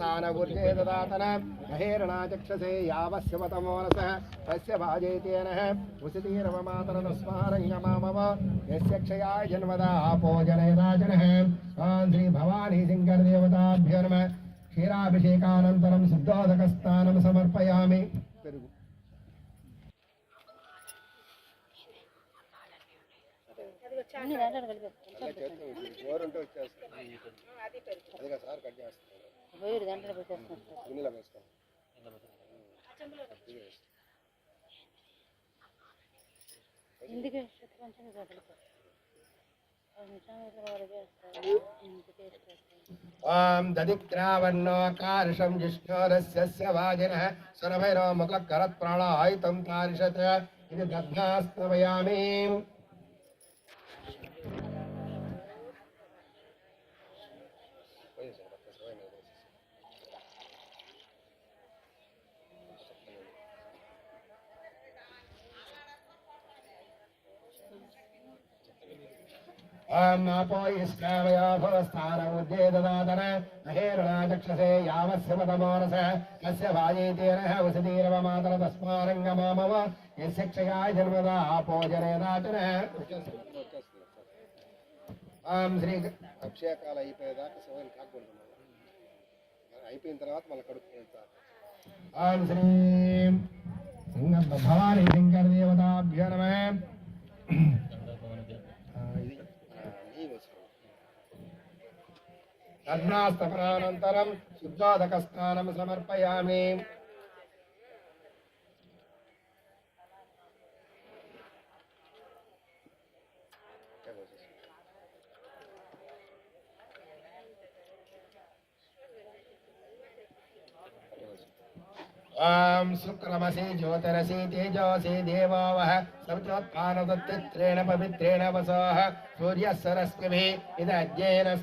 స్థానగుర్జే దదాతన మహేరణాచక్షసే యావస్యవతమోనసः తస్య భాజేతేన ఉసితీరవమాతర తస్మారంగమామవ యస్య క్షయాయ జన్మదా ఆపోజనయదాజనः ఆం శ్రీ భవానీ శంకరదేవతాభ్యో నమ క్షీరాభిషేకానంతరం శుద్ధోదకస్థానం సమర్పయామి పెరుగు. అదిగా సార్ కట్ చేస్తాను పోయి దాంట్లో పెట్టేస్తాను. ఎందుకు కొంచెం కలిపేస్తాను పది నిమిషాలు ఇట్లా వరకు వేస్తాను ఇంత టేస్ట్ వస్తుంది ఓం దదాతన మహేరుణాచక్షసే యావస్య పదమోరస కస్య వాజీతేన వసతీరవమాతర తస్మారంగమామవ యస్య క్షయాయ జన్మదా ఆపోజనేదాచన ఓం శ్రీ అభిషేకాలు అయిపోయేదాకా శివని కాకూడదు మళ్ళీ. అయిపోయిన తర్వాత మళ్ళీ కడుపు వెళ్తారు ఓం శ్రీ సింగ భవానీ శంకర దేవతాభ్యో నమ అర్ధాస్తమనానంతరం శుద్ధోదక స్నానం సమర్పయామి. ॐ सुक्रमसि ज्योतिरसि तेजोऽसि पवित्रेण वसोः सूर्य सरस्वभिः इदज्ञेन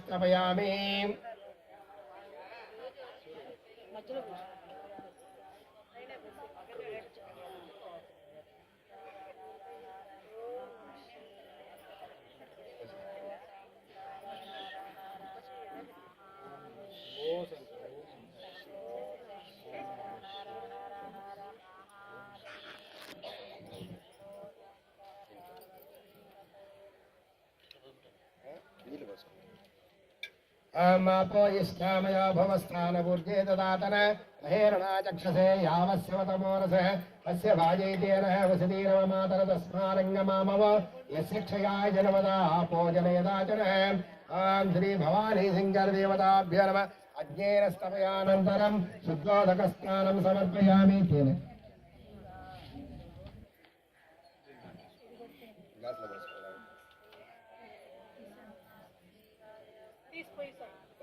ఆమాపో ఇష్టామయో భవస్థానపూర్జే దదాతన మహేరణాచక్షసే యావస్యవతమోరస అస్య భాజైతేన వసతీరవమాతర తస్మారంగమామవ యస్య క్షయాయ జనమదా ఆపోజనయదాచన ఆం శ్రీ భవానీ శంకర దేవతాభ్యో నమ అజ్ఞేన స్తమయానంతరం శుద్ధోదకస్నానం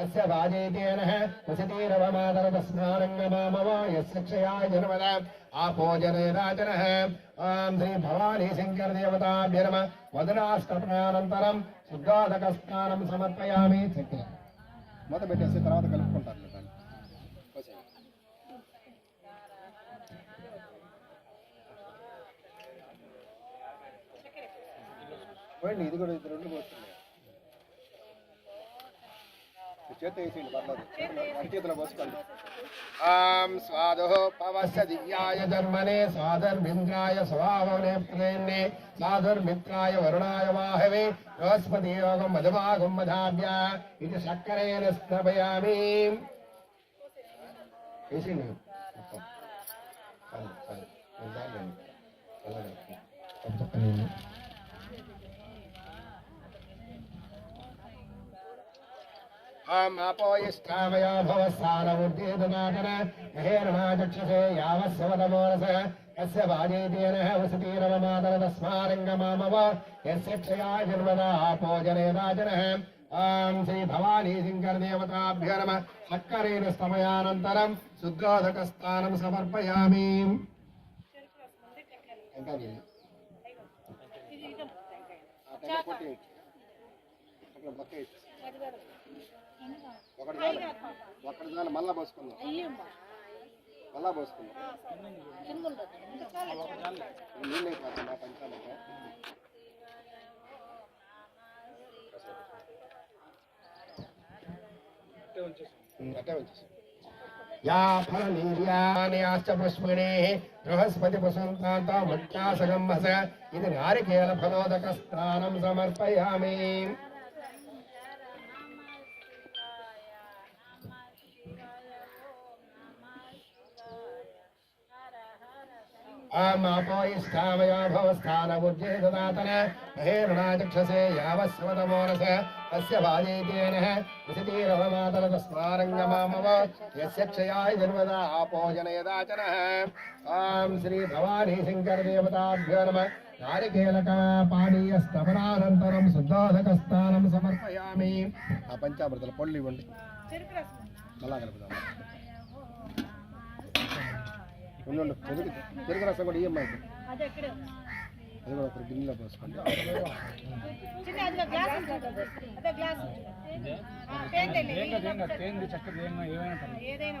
అస్య వాజేతేన వసతీరవమాతర తస్మారంగమామవ యస్య క్షయాయ జన్మద ఆపోజనేరాజన ఆం శ్రీ భవానీ శంకర దేవతాభ్య నమ వదనాష్టప్రానంతరం శుద్ధోదక స్నానం సమర్పయామి చక్కెర మొదలు పెట్టేసి తర్వాత కలుపుకుంటారు దాన్ని ఇది కూడా ఇది రెండు పోస్తున్నాయి చేత వేసేయండి పర్లేదు. అడి చేతిలో పోసుకోండి. ఆం స్వాదో పవస్య దివ్యాయ ధర్మనే స్వాధర్మింద్రాయ స్వావనే ప్రేణ్ణే సాధుర్మిత్రాయ వరుణాయ వాహవే బృహస్పతి యోగం మధుమాగం మధాభ్య ఇది సక్కరేణ స్థాపయామి. వేసిండి మొత్తం. అలాగే. आमापो यष्टावया भवस्सानमुद्येतमातर हेर्माचक्षसे यावस्वदमोरस यस्य वाजेतेनः वसतीरममातर तस्मारङ्गमामव यस्य क्षया जन्मदा आपो जनेदाचनः ॐ श्रीभवानीशङ्करदेवताभ्य नमः। सक्करेण स्तमयानन्तरं शुद्धोदकस्थानं समर्पयामि। बकेट् ఒకటి చాలు ఒకటి చాలు మళ్ళా పోసుకుందాం. మళ్ళా పోసుకుందాం. నీళ్ళు అయిపోతుందా పంచామృతం ఉమ్, అట్టే ఉంచేసి. యా ఫలనీర్యాన్యాశ్చ పుష్మిణేः బృహస్పతి వసంతాంతో ముఖ్యాసగంహస ఇది నారికేల ఫలోదక స్నానం సమర్పయామి ఆమాపోయిష్టామయో భవస్థానముజ్జేదాతన మహేరుణాచక్షసే యావస్వతమోరస అస్య బాధేతేన విశతీరవమాతల తస్మారంగమామవ యస్య క్షయాయ జన్మదా ఆపోజనయదాచన ఆం శ్రీ భవానీ శంకర దేవతాభ్యో నమ నారికేలక పానీయ స్తవనానంతరం శుద్ధోదక స్థానం సమర్పయామి ఆ పంచామృతల పళ్ళు ఇవ్వండి మళ్ళా కలుపుదాం ఉండు. చెరుకు చెరుకు రసం కూడా ఇయ్యమ్మా. అది ఎక్కడ అది కూడా ఒక గిన్నెలో పోసుకోండి ఏదైనా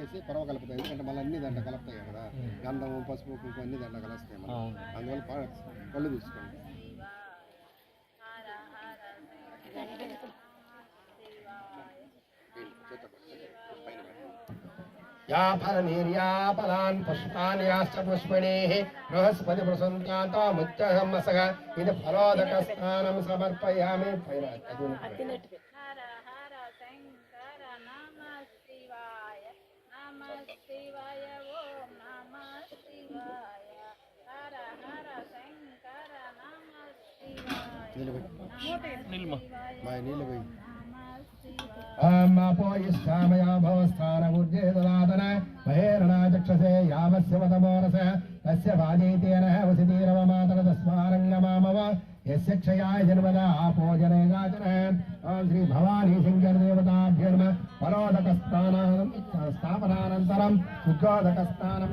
తీసేసి పొరవ కలుపుతాయి ఎందుకంటే మళ్ళీ అన్ని దాంట్లో కలుపుతాయి కదా. గంధము పసుపు కుంకుమ అన్ని దాంట్లో కలుస్తాయి మళ్ళీ. అందువల్ల పళ్ళు తీసుకోండి. యా ఫలనీర్యాపలాన్ పుష్పాన్ యాశ్చ పుష్పిణేః బృహస్పతి ప్రసంతాతో ముత్యహమ్మసగ ఇది ఫలోదక స్నానం సమర్పయామి. పైన అది ఉన్నట్టు. హర హర శంకర నమ శివాయ నమ శివాయ ఓం నమ శివాయ హర హర శంకర నమ శివాయ నీళ్ళు పోయి. మా నీళ్ళు పోయి నమ శివాయ భవస్థానముర్జేదదాతన మహేరణాచక్షసే యావస్యవతమోరస తస్య వాజేతేన వసితీరవమాతర తస్మారంగమామవ యస్య క్షయాయ జన్మదా ఆపోజనేగాచన ఓం శ్రీ భవానీ శంకర దేవతాభ్యర్మ పరోదక స్థానం స్థాపనానంతరం ఉద్గోదక స్థానం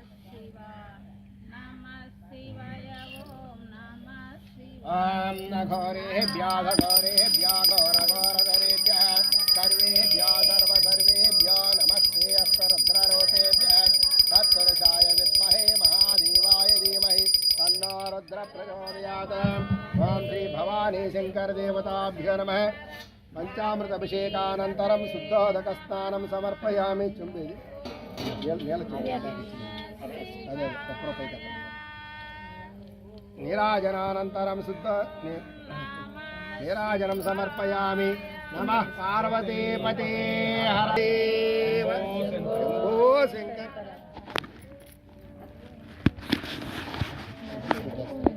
घोरेभ्या घोरेभ्या नमस्ते अस्तरुद्ररूपेभ्यः तत्पुरुषाय महादेवाय धीमहे तन्नो रुद्रप्रचोदयात् ॐ श्री भवानी शङ्करदेवताभ्यो नमः। पञ्चामृताभिषेकानन्तरं शुद्धोदकस्नानं समर्पयामि चुम्बि నీరాజనానంతరం శుద్ధ నీ- నీరాజనం సమర్పయామి. నమ పార్వతీపతే హర శంభో శంకర